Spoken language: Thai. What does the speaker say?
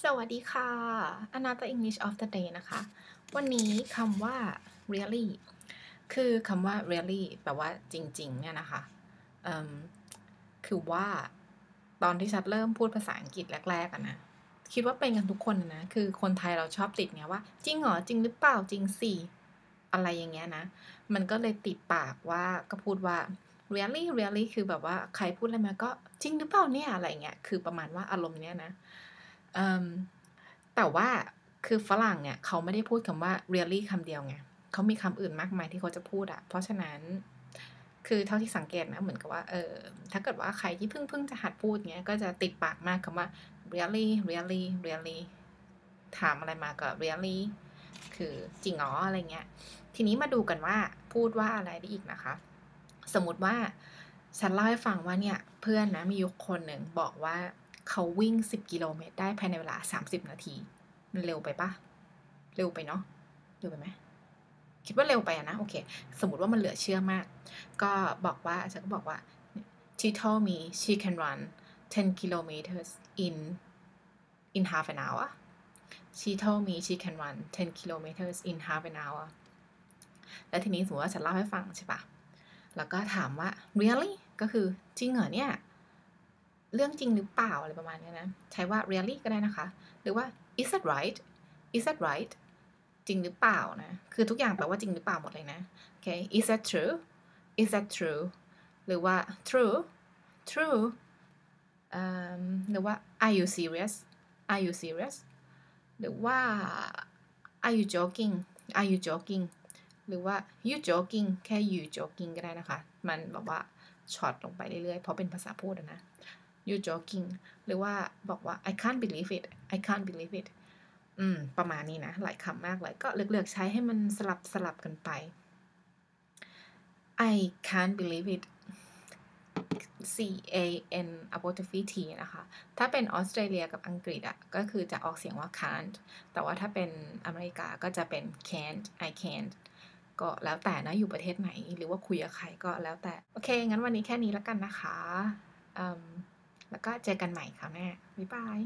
สวัสดีค่ะ Another English of the day นะคะ วันนี้คำว่า really คือคำว่า really แปลว่าจริง ๆ เนี่ยนะคะ คือว่าตอนที่ชัดเริ่มพูดภาษาอังกฤษแรกๆอะนะ คิดว่าเป็นกันทุกคนนะ คือคนไทยเราชอบติดไงว่า จริงเหรอ จริงหรือเปล่าจริงสิอะไรอย่างเงี้ยนะ มันก็เลยติดปากว่าก็พูดว่า really really คือแบบว่าใครพูดอะไรมาก็จริงหรือเปล่าเนี่ยอะไรเงี้ย คือประมาณว่าอารมณ์เนี้ยนะ แต่ว่าคือฝรั่งเนี่ยเขาไม่ได้พูดคำว่า really คำเดียวไงเขามีคำอื่นมากมายที่เขาจะพูดอะเพราะฉะนั้น คือเท่าที่สังเกตนะเหมือนกับว่าเออถ้าเกิดว่าใครที่เพิ่งเพิ่งจะหัดพูดเงี้ยก็จะติดปากมากคำว่า really really really ถามอะไรมาก็ really คือจริงอ๋ออะไรเงี้ย ทีนี้มาดูกันว่าพูดว่าอะไรได้อีกนะคะ สมมติว่าฉันเล่าให้ฟังว่าเนี่ยเพื่อนนะมียุคคนหนึ่งบอกว่า เขาวิ่ง 10 กิโลเมตรได้ภายในเวลา 30 นาที มันเร็วไปปะเร็วไปเนาะเร็วไปไหมคิดว่าเร็วไปอะนะโอเค สมมติว่ามันเหลือเชื่อมาก ก็บอกว่าฉันก็บอกว่า she told me she can run 10 kilometers in in half an hour she told me she can run 10 kilometers in half an hour แล้วทีนี้สมมติว่าฉันเล่าให้ฟังใช่ปะแล้วก็ถามว่า really ก็คือจริงเหรอเนี่ย เรื่องจริงหรือเปล่าอะไรประมาณนี้นะ ใช้ว่า really ก็ได้นะคะ หรือว่า is that right is that right จริงหรือเปล่านะ คือทุกอย่างแปลว่าจริงหรือเปล่าหมดเลยนะ โอเค is that true is that true หรือว่า true true หรือว่า are you serious are you serious หรือว่า are you joking are you joking หรือว่า you joking แค่ you joking ก็ได้นะคะ มันแบบว่าช็อตลงไปเรื่อยๆ เพราะเป็นภาษาพูดนะ you joking หรือว่าบอกว่า I can't believe it I can't believe it อืม ประมาณนี้นะ หลายคำมากเลยก็เลือกๆใช้ให้มันสลับสลับกันไป I can't believe it C A N apostrophe T นะคะ ถ้าเป็นออสเตรเลียกับอังกฤษอะ ก็คือจะออกเสียงว่า can't แต่ว่าถ้าเป็นอเมริกาก็จะเป็น can't I can't ก็แล้วแต่นะ อยู่ประเทศไหน หรือว่าคุยกับใครก็แล้วแต่ โอเค งั้นวันนี้แค่นี้แล้วกันนะคะ แล้วก็เจอกันใหม่คราวหน้าบ๊ายบาย